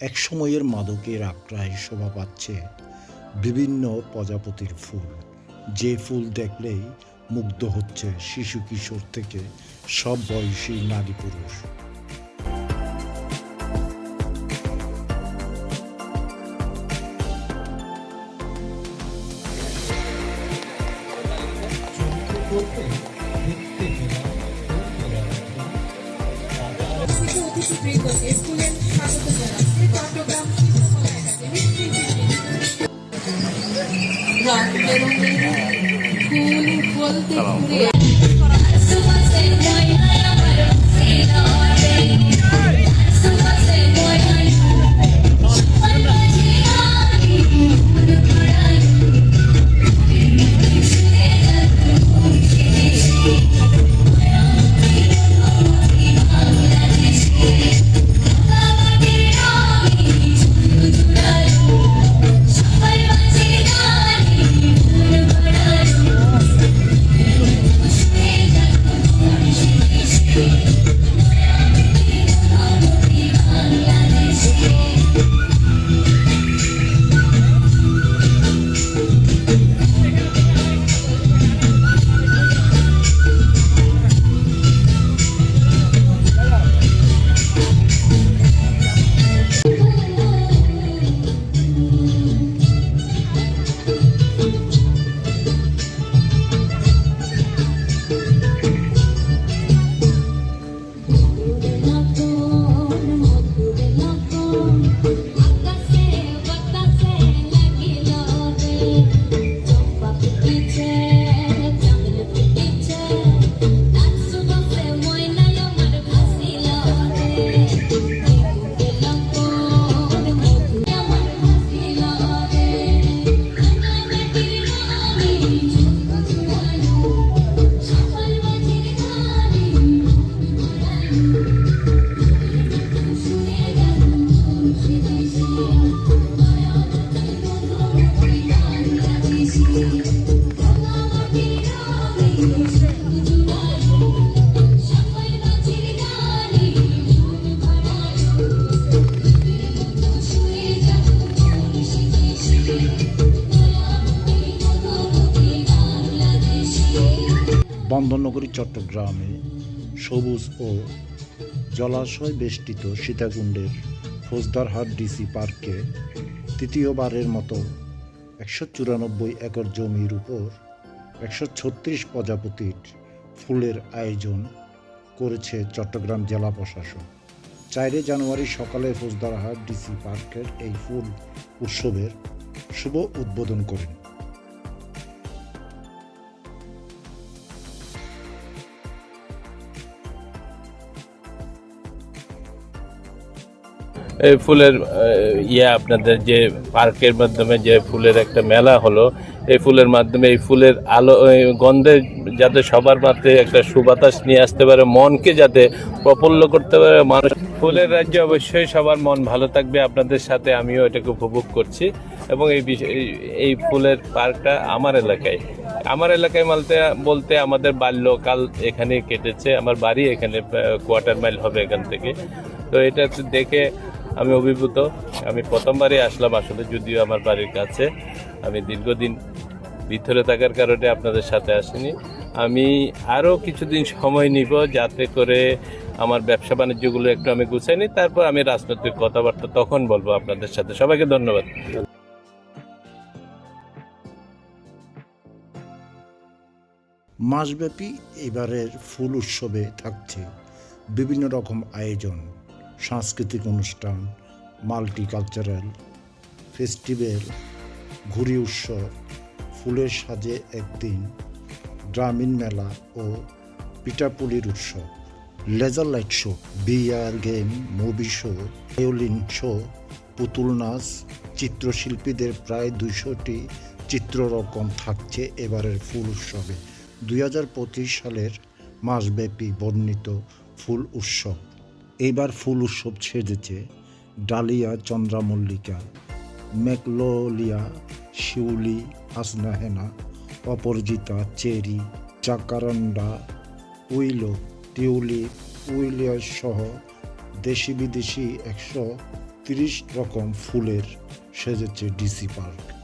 একসময়ের মাদকের আক্রায় শোভা পাচ্ছে বিভিন্ন প্রজাপতির ফুল। যে ফুল দেখলেই মুগ্ধ হচ্ছে শিশু কিশোর থেকে সব বয়সী নারী পুরুষ। ফুলের স্বাগত জানাচ্ছে। রং বেরঙের ফুল বলতে ঘুরে বন্দরনগরী চট্টগ্রামে সবুজ ও জলাশয় বেষ্টিত সীতাকুণ্ডের ফৌজদারহাট ডিসি পার্কে তৃতীয়বারের মতো একশো চুরানব্বই একর জমির উপর একশো ছত্রিশ প্রজাপতির ফুলের আয়োজন করেছে চট্টগ্রাম জেলা প্রশাসন। চারে জানুয়ারি সকালে ফৌজদারহাট ডিসি পার্কের এই ফুল উৎসবের শুভ উদ্বোধন করেন। ফুলের ইয়ে আপনাদের যে পার্কের মাধ্যমে যে ফুলের একটা মেলা হলো, এই ফুলের মাধ্যমে এই ফুলের আলো গন্ধে যাতে সবার মাঝে একটা সুবাতাস নিয়ে আসতে পারে, মনকে যাতে প্রফুল্ল করতে পারে মানুষ। ফুলের রাজ্যে অবশ্যই সবার মন ভালো থাকবে। আপনাদের সাথে আমিও এটাকে উপভোগ করছি। এবং এই বিষয় এই- ফুলের পার্কটা আমার এলাকায়। আমার এলাকায় বলতে বলতে আমাদের বাল্যকাল এখানে কেটেছে। আমার বাড়ি এখানে কোয়ার্টার মাইল হবে এখান থেকে। তো এটা দেখে আমি অভিভূত। আমি প্রথমবারই আসলাম আসলে, যদিও আমার বাড়ির কাছে। আমি দীর্ঘদিন ভিতরে থাকার কারণে আপনাদের সাথে আসিনি। আমি আরও কিছুদিন সময় নিব যাতে করে আমার ব্যবসা বাণিজ্যগুলো একটু আমি গুছাই নিই। তারপর আমি রাজনৈতিক কথাবার্তা তখন বলব আপনাদের সাথে। সবাইকে ধন্যবাদ। মাসব্যাপী এবারের ফুল উৎসবে থাকছে বিভিন্ন রকম আয়োজন। সাংস্কৃতিক অনুষ্ঠান মাল্টিকালচারাল ফেস্টিভ্যাল ঘুরি উৎসব, ফুলের সাজে একদিন গ্রামীণ মেলা ও পিঠাপুলির উৎসব laser light show VR game movie show violin show পুতুল নাচ, চিত্রশিল্পীদের প্রায় দুইশোটি চিত্ররকম থাকছে এবারের ফুল উৎসবে। দুই হাজার পঁচিশ সালের মাসব্যাপী বর্ণিত ফুল উৎসব। এইবার ফুল উৎসব সেজেছে ডালিয়া, চন্দ্রামল্লিকা ম্যাকলোলিয়া শিউলি, হাসনাহেনা, অপরজিতা, চেরি, জাকারান্ডা, উইলো টিউলিপ উইলিয়াস সহ দেশি বিদেশি একশো তিরিশ রকম ফুলের সেজেছে ডিসি পার্ক।